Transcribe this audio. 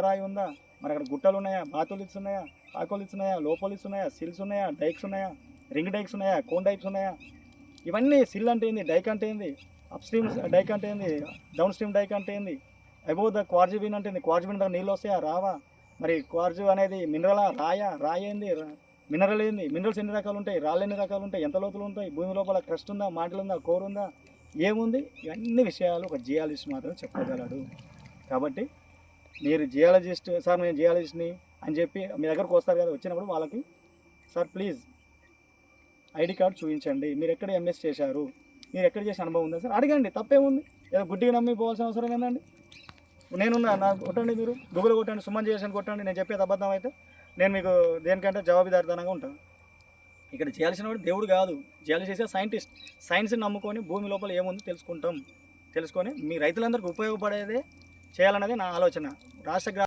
రాయి ఉందా? మరి అక్కడ గుట్టలు ఉన్నాయా? బాతోలిట్స్ ఉన్నాయా? ఆకోలిట్స్ ఉన్నాయా? లోపోలిట్స్ ఉన్నాయా? సిల్స్ ఉన్నాయా? డైక్స్ ఉన్నాయా? రింగ్ డైక్స్ ఉన్నాయా? కోన్ డైక్స్ ఉన్నాయా? ఇవన్నీ సిల్ అంటే ఏంది? డైక్ అంటే ఏంది? అప్ స్ట్రీమ్ డైక్ అంటే ఏంది? డౌన్ స్ట్రీమ్ డైక్ అంటే ఏంది? అబౌవ్ ద క్వార్జిబిన్ అంటే ఏంది? క్వార్జిబిన్ దగ్గర నీళ్ళు వస్తాయా? రావా? మరి క్వార్జు అనేది మినరలా రాయా? రాయ ఏంది? మినరల్ ఏంది? మినరల్స్ ఎన్ని రకాలు ఉంటాయి? రాళ్ళు ఎన్ని రకాలు ఉంటాయి? ఎంత లోతులు ఉంటాయి? భూమి లోపల క్రస్ట్ ఉందా? మాటలు ఉందా? కోరు ఉందా? ఏముంది? ఇవన్నీ విషయాలు ఒక జియాలజిస్ట్ మాత్రం చెప్పగలడు. కాబట్టి మీరు జియాలజిస్ట్ సార్ నేను జియాలజిస్ట్ని అని చెప్పి మీ దగ్గరకు వస్తారు కదా వచ్చినప్పుడు వాళ్ళకి సార్ ప్లీజ్ ఐడి కార్డ్ చూపించండి. మీరు ఎక్కడ ఎంఎస్ చేశారు? మీరు ఎక్కడ చేసిన అనుభవం ఉందా? సార్ అడగండి తప్పేముంది? ఏదో గుడ్డిగా నమ్మి పోవాల్సిన అవసరం ఏందండి? నేను నాకు కొట్టండి మీరు గూగుల్ కొట్టండి సుమన్ చేసాను కొట్టండి నేను చెప్పేది అబద్ధం అయితే నేను మీకు దేనికంటే జవాబుదారితనంగా ఉంటాను ఇక్కడ చేయాల్సిన వాడు దేవుడు కాదు. చేయాల్సి చేసే సైంటిస్ట్ సైన్స్ని నమ్ముకొని భూమి లోపల ఏముంది తెలుసుకుంటాం. తెలుసుకొని మీ రైతులందరికీ ఉపయోగపడేదే చేయాలన్నది నా ఆలోచన. రాష్ట్ర